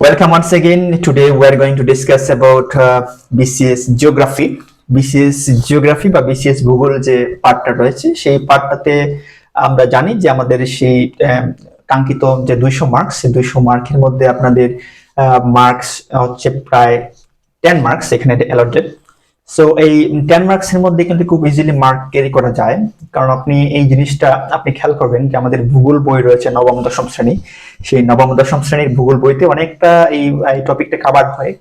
Welcome once again. Today we are going to discuss about uh, BCS Geography. BCS Geography বা BCS ভূগোল যে পার্টটা রয়েছে সেই পার্টটাতে আমরা জানি যে আমাদের সেই কাঙ্ক্ষিত যে দুইশো মার্কস সেই দুইশো মার্কের মধ্যে আপনাদের মার্কস হচ্ছে প্রায় টেন মার্কস এখানে অ্যালটেড সো এই টেন মার্কস এর মধ্যে কিন্তু খুব ইজিলি মার্ক ক্যারি করা যায়। কারণ আপনি এই জিনিসটা, আপনি খেয়াল করবেন যে আমাদের ভূগোল বই রয়েছে নবম, দশম শ্রেণি। সেই নবম, দশম শ্রেণির ভূগোল বইতে অনেকটা এই এই টপিকটা কাভার হয়।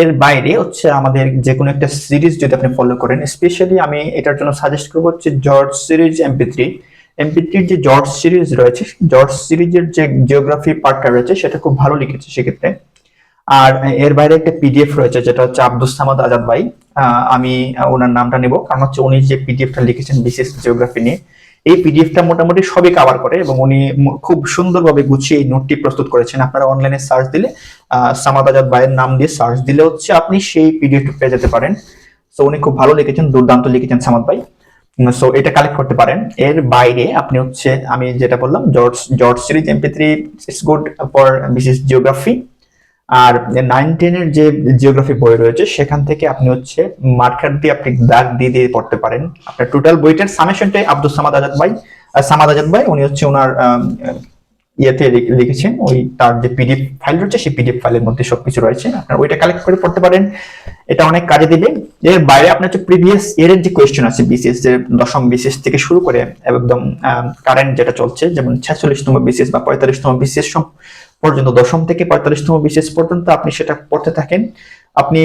এর বাইরে হচ্ছে আমাদের যে কোনো একটা সিরিজ যদি আপনি ফলো করেন স্পেশালি আমি এটার জন্য সাজেস্ট করব হচ্ছে George series MP three MP থ্রির যে জর্জ সিরিজ রয়েছে জর্জ সিরিজের যে জিওগ্রাফি পার্টটা রয়েছে, সেটা খুব ভালো লিখেছে সেক্ষেত্রে। আর এর বাইরে একটা পিডিএফ রয়েছে, যেটা হচ্ছে আব্দুল সামাদ আজাদ ভাই। আমি ওনার নামটা নেব, কারণ হচ্ছে উনি যে পিডিএফটা লিখেছেন বিশেষ জিওগ্রাফি নিয়ে, এই পিডিএফটা মোটামুটি সবই কভার করে এবং উনি খুব সুন্দরভাবে গুছিয়ে এই নোটটি প্রস্তুত করেছেন। আপনারা অনলাইনে সার্চ দিলে সামাদ আজাদ ভাইয়ের নাম দিয়ে সার্চ দিলে হচ্ছে আপনি সেই পিডিএফটা পেয়ে যেতে পারেন। সো উনি খুব ভালো লিখেছেন, দুর্দান্ত লিখেছেন সামাদ ভাই। সো এটা কালেক্ট করতে পারেন। এর বাইরে আপনি হচ্ছে, আমি যেটা বললাম George George series MP three it's good for বিশেষ জিওগ্রাফি আর নাইন টেনের যে জিওগ্রাফি বই রয়েছে, সেখান থেকে আপনি হচ্ছে মার্কার দিয়ে আপনি দাগ দিয়ে দিয়ে পড়তে পারেন। আপনার টোটাল বইটার সামেশনটাই আব্দুল সামাদ আজাদ ভাই সামাদ আজাদ ভাই, উনি হচ্ছে ওনার ইয়েতে লিখেছেন ওই তার যে পিডিএফ ফাইল রয়েছে, সেই পিডিএফ ফাইলের মধ্যে সবকিছু রয়েছে। আপনার ওইটা কালেক্ট করে পড়তে পারেন। এটা অনেক কাজে দিবে। এর বাইরে আপনার হচ্ছে প্রিভিয়াস ইয়ারের যে কোয়েশ্চেন আছে বিসিএস যে দশম বিসিএস থেকে শুরু করে, একদম কারেন্ট যেটা চলছে, যেমন ছেচল্লিশতম বিসিএস বা পঁয়তাল্লিশতম বিসিএস পর্যন্ত, দশম থেকে পঁয়তাল্লিশতম বিশেষ পর্যন্ত আপনি সেটা পড়তে থাকেন। আপনি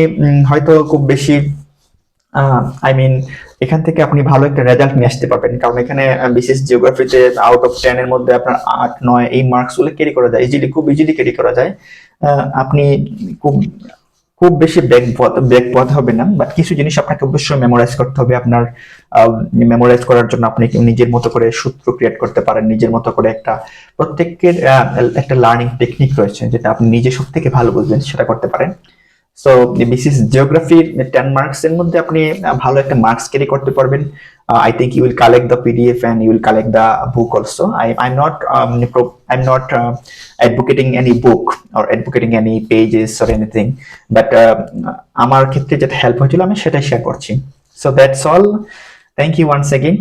হয়তো খুব বেশি আই মিন এখান থেকে আপনি ভালো একটা রেজাল্ট নিয়ে আসতে পারবেন। কারণ এখানে বিশেষ জিওগ্রাফিতে আউট অফ টেন এর মধ্যে আপনার আট, নয় এই মার্কসগুলো ক্যারি করা যায় ইজিলি খুব ইজিলি ক্যারি করা যায়। আপনি খুব খুব বেশি ব্যাক ব্যাক পথ হবে না বাট কিছু জিনিস আপনাকে অবশ্যই মেমোরাইজ করতে হবে। আপনার মেমোরাইজ করার জন্য আপনি নিজের মতো করে সূত্র ক্রিয়েট করতে পারেন, নিজের মতো করে একটা প্রত্যেকের একটা লার্নিং টেকনিক রয়েছে, যেটা আপনি নিজে সব থেকে ভালো বুঝবেন সেটা করতে পারেন। সো বিসিস জিওগ্রাফির টেন মার্কস এর মধ্যে আপনি ভালো একটা মার্কস ক্যারি করতে পারবেন। I think you will collect the PDF and you will collect the book also I I not I am not advocating any book or advocating any pages or anything but আমার ক্ষেত্রে যেটা help হয়েছিল, আমি সেটাই share করছি। So that's all thank you once again